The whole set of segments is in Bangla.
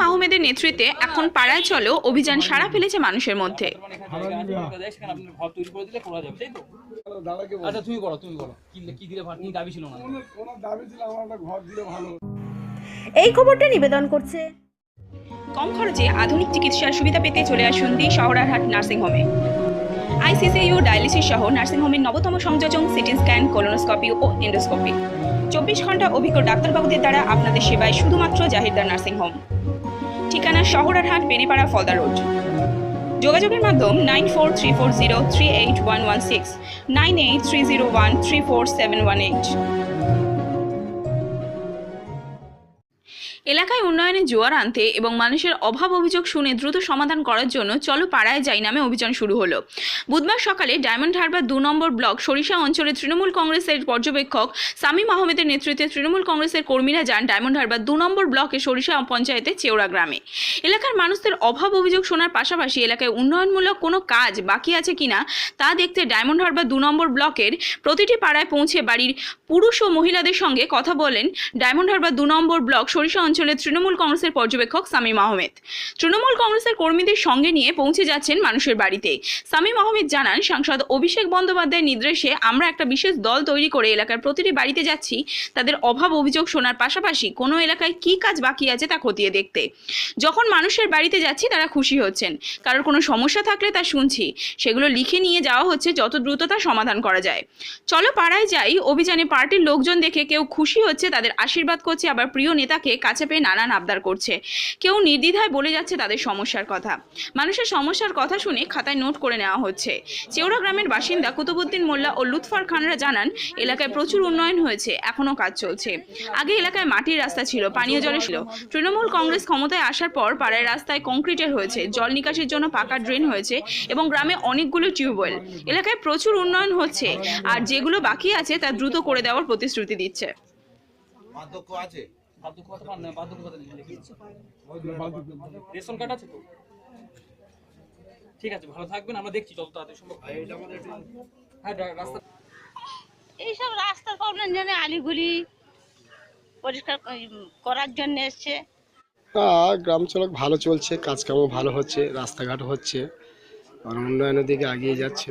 মাহমুদের নেতৃত্বে এখন পাড়ায় চলেও অভিযান সাড়া ফেলেছে মানুষের মধ্যে। এই খবরটা নিবেদন করছে। কম খরচে আধুনিক চিকিৎসার সুবিধা পেতে চলে আসুন দি শহরারহাট নার্সিংহোমে আইসিসিইউ ডায়ালিসিস সহ নার্সিংহোমের নবতম সংযোজন সিটি স্ক্যান কোলোনোস্কোপি ও এন্ডোস্কোপি। চব্বিশ ঘণ্টা অভিজ্ঞ ডাক্তারবাবুদের দ্বারা আপনাদের সেবায় শুধুমাত্র জাহিরদার নার্সিংহোম ঠিকানা শহরারহাট বেনিপাড়া ফলদা রোড। যোগাযোগের মাধ্যম nine four three four zero three eight one one six, nine eight three zero one three four seven one eight. এলাকায় উন্নয়নে জোয়ার আনতে এবং মানুষের অভাব অভিযোগ শুনে দ্রুত সমাধান করার জন্য চলো পাড়ায় যাই নামে অভিযান শুরু হলো। বুধবার সকালে ডায়মন্ড হারবার দু নম্বর ব্লক সরিষা অঞ্চলে তৃণমূল কংগ্রেসের পর্যবেক্ষক সামিম আহমেদের নেতৃত্বে তৃণমূল কংগ্রেসের কর্মীরা যান ডায়মন্ড হারবার দু নম্বর ব্লকে সরিষা পঞ্চায়েতে চেওড়া গ্রামে। এলাকার মানুষদের অভাব অভিযোগ শোনার পাশাপাশি এলাকায় উন্নয়নমূলক কোনো কাজ বাকি আছে কিনা তা দেখতে ডায়মন্ড হারবার দু নম্বর ব্লকের প্রতিটি পাড়ায় পৌঁছে বাড়ির পুরুষ ও মহিলাদের সঙ্গে কথা বলেন ডায়মন্ড হারবার দু নম্বর ব্লক সরিষা অঞ্চলের তৃণমূল কংগ্রেসের পর্যবেক্ষক সামিম আহমেদ। তৃণমূল কংগ্রেসের কর্মীদের সঙ্গে নিয়ে পৌঁছে যাচ্ছেন মানুষের বাড়িতে। সামিম আহমেদ জানান, সাংসদ অভিষেক বন্দ্যোপাধ্যায়ের নির্দেশে আমরা একটা বিশেষ দল তৈরি করে এলাকার প্রতিটি বাড়িতে যাচ্ছি। তাদের অভাব অভিযোগ শোনার পাশাপাশি কোনো এলাকায় কি কাজ বাকি আছে তা খতিয়ে দেখতে। যখন মানুষের বাড়িতে যাচ্ছি, তারা খুশি হচ্ছেন। কারোর কোনো সমস্যা থাকলে তা শুনছি। সেগুলো লিখে নিয়ে যাওয়া হচ্ছে যত দ্রুত তা সমাধান করা যায়। চলো পাড়ায় যাই। অভিযানে পার্টির লোকজন দেখে কেউ খুশি হচ্ছে, তাদের আশীর্বাদ করছে আবার প্রিয় নেতাকে কাছে পেয়ে নানান আবদার করছে। কেউ নির্দ্বিধায় বলে যাচ্ছে তাদের সমস্যার কথা। মানুষের সমস্যার কথা শুনে খাতায় নোট করে নেওয়া হচ্ছে। চেওড়া গ্রামের বাসিন্দা কুতুবুদ্দিন মোল্লা ও লুৎফার খানরা জানান, এলাকায় প্রচুর উন্নয়ন হয়েছে এখনও কাজ চলছে। আগে এলাকায় মাটির রাস্তা ছিল, পানীয় জলে ছিল। তৃণমূল কংগ্রেস ক্ষমতায় আসার পর পাড়ায় রাস্তায় কংক্রিটের হয়েছে, জল নিকাশির জন্য পাকা ড্রেন হয়েছে এবং গ্রামে অনেকগুলো টিউবওয়েল। এলাকায় প্রচুর উন্নয়ন হচ্ছে, আর যেগুলো বাকি আছে তা দ্রুত করে দেওয়ার প্রতিশ্রুতি দিচ্ছে। আছে? বার্ধক্য পান না বার্ধক্য কথা রেশন কার্ড আছে তো? ঠিক আছে ভালো থাকবেন আমরা দেখছি যত তাড়াতাড়ি সম্ভব। হ্যাঁ রাস্তা এইসব রাস্তার প্রবলেম জানে আলিগুলি পরিষ্কার করার জন্য এসছে। গ্রাম চলক ভালো চলছে কাজকামও ভালো হচ্ছে রাস্তাঘাট হচ্ছে আর উন্নয়নের দিকে এগিয়ে যাচ্ছে।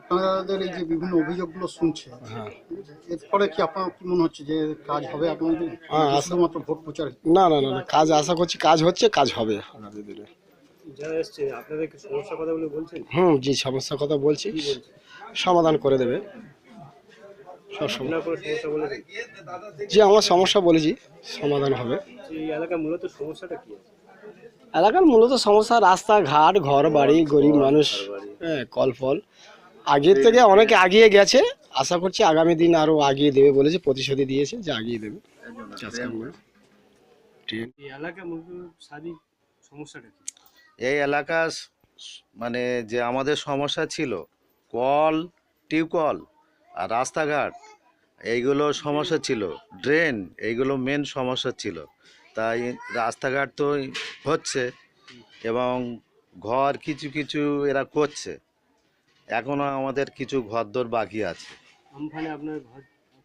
আপনাদের এই যে বিভিন্ন অভিযোগগুলো শুনছে হ্যাঁ। এরপরে কি আপনার কি মনে হচ্ছে যে কাজ হবে আপনাদের? হ্যাঁ, শুধুমাত্র ভোট প্রচার? না না না না কাজ আশা করছি কাজ হচ্ছে কাজ হবে আগামী দিনে হুম জি সমস্যার কথা বলছি। সমাধান করে দেবে। যে আমার সমস্যা বলেছি সমাধান হবে। এলাকার মূলত সমস্যাটা কি আছে? এলাকার মূলত সমস্যা রাস্তাঘাট ঘর বাড়ি গরিব মানুষ হ্যাঁ কল ফল আগের থেকে অনেকে আগিয়ে গেছে। আশা করছি আগামী দিন আরও আগিয়ে দেবে বলেছে প্রতিশ্রুতি দিয়েছে যে আগিয়ে দেবে। এই এলাকা মানে যে আমাদের সমস্যা ছিল কল টিউবকল আর রাস্তাঘাট এইগুলো সমস্যা ছিল। ড্রেন এইগুলো মেন সমস্যা ছিল। তাই রাস্তাঘাট তো হচ্ছে এবং ঘর কিছু কিছু এরা করছে। এখনও আমাদের কিছু ঘরদোর বাকি আছে। আমফানে আপনার ঘর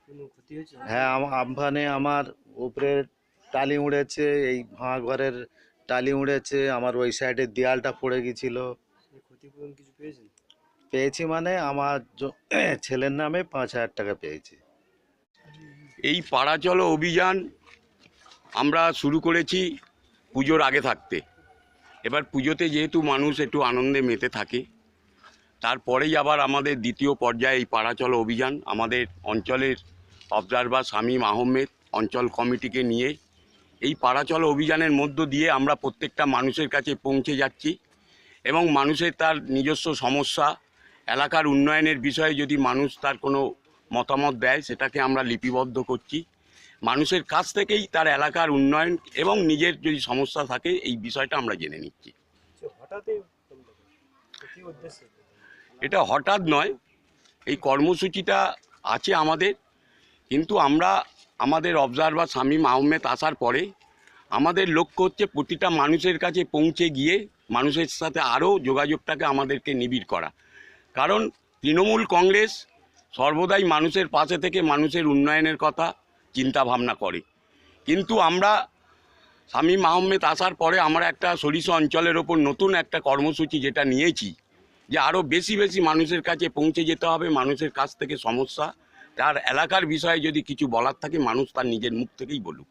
কোনো ক্ষতি হয়েছে? হ্যাঁ আম- আমফানে আমার উপরে টালি উড়েছে এই ভাঙা ঘরের টালি উড়েছে আমার ওই সাইডের দেয়ালটা পড়ে গেছিল। সেই ক্ষতিপূরণ কিছু পেয়েছেন? পেয়েছি মানে আমার জ- ছেলের নামে পাঁচ হাজার টাকা পেয়েছি। এই পাড়া চলো অভিযান আমরা শুরু করেছি পুজোর আগে থাকতে। এবার পুজোতে যেহেতু মানুষ একটু আনন্দে মেতে থাকে তারপরেই আবার আমাদের দ্বিতীয় পর্যায়ে এই পাড়াচল অভিযান। আমাদের অঞ্চলের অবজারভার শামীম আহমেদ অঞ্চল কমিটিকে নিয়ে এই পাড়াচল অভিযানের মধ্য দিয়ে আমরা প্রত্যেকটা মানুষের কাছে পৌঁছে যাচ্ছি এবং মানুষের তার নিজস্ব সমস্যা, এলাকার উন্নয়নের বিষয়ে যদি মানুষ তার কোনো মতামত দেয়, সেটাকে আমরা লিপিবদ্ধ করছি। মানুষের কাছ থেকেই তার এলাকার উন্নয়ন এবং নিজের যদি সমস্যা থাকে, এই বিষয়টা আমরা জেনে নিচ্ছি। উদ্দেশ্যে? এটা হঠাৎ নয়, এই কর্মসূচিটা আছে আমাদের, কিন্তু আমরা আমাদের অবজারভার শামীম আহমেদ আসার পরে আমাদের লক্ষ্য হচ্ছে প্রতিটা মানুষের কাছে পৌঁছে গিয়ে মানুষের সাথে আরও যোগাযোগটাকে আমাদেরকে নিবিড় করা। কারণ তৃণমূল কংগ্রেস সর্বদাই মানুষের পাশে থেকে মানুষের উন্নয়নের কথা চিন্তা ভাবনা করে। কিন্তু আমরা শামীম আহমেদ আসার পরে আমরা একটা সরিষা অঞ্চলের ওপর নতুন একটা কর্মসূচি যেটা নিয়েছি যে আরও বেশি বেশি মানুষের কাছে পৌঁছে যেতে হবে মানুষের কাছ থেকে সমস্যা। তার এলাকার বিষয়ে যদি কিছু বলার থাকে মানুষ তার নিজের মুখ থেকেই বলুক।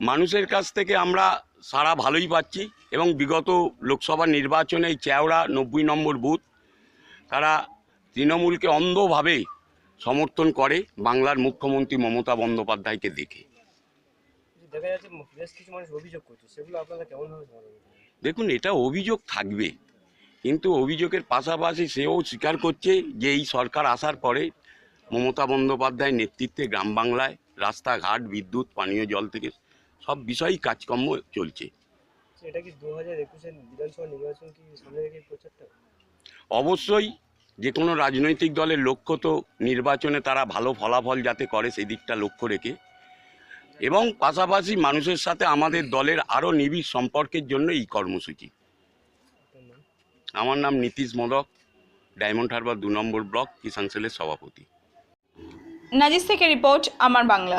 মানুষের কাছ থেকে আমরা সারা ভালোই পাচ্ছি এবং বিগত লোকসভা নির্বাচনে চেওড়া নব্বই নম্বর বুথ তারা তৃণমূলকে অন্ধভাবে সমর্থন করে বাংলার মুখ্যমন্ত্রী মমতা বন্দ্যোপাধ্যায়কে দেখে। দেখা যাচ্ছে বেশ কিছু মানুষ অভিযোগ করছে সেগুলো আপনারা কেমনভাবে সমাধান দেখুন এটা অভিযোগ থাকবে কিন্তু অভিযোগের পাশাপাশি সেও স্বীকার করছে যে এই সরকার আসার পরে মমতা বন্দ্যোপাধ্যায়ের নেতৃত্বে গ্রাম বাংলায় রাস্তাঘাট বিদ্যুৎ পানীয় জল থেকে সব বিষয়ই কাজকর্ম চলছে। এটা কি দু হাজার একুশের বিধানসভা নির্বাচন কি সামনে রেখে প্রচারটা? অবশ্যই যে কোনো রাজনৈতিক দলের লক্ষ্য তো নির্বাচনে তারা ভালো ফলাফল যাতে করে সেদিকটা লক্ষ্য রেখে এবং পাশাপাশি মানুষের সাথে আমাদের দলের আরও নিবিড় সম্পর্কের জন্য এই কর্মসূচি। আমার নাম নীতিশ মোদক, ডায়মন্ড হারবার দু নম্বর ব্লক, কিষাণ সেলের সভাপতি। নাজিস থেকে রিপোর্ট, আমার বাংলা।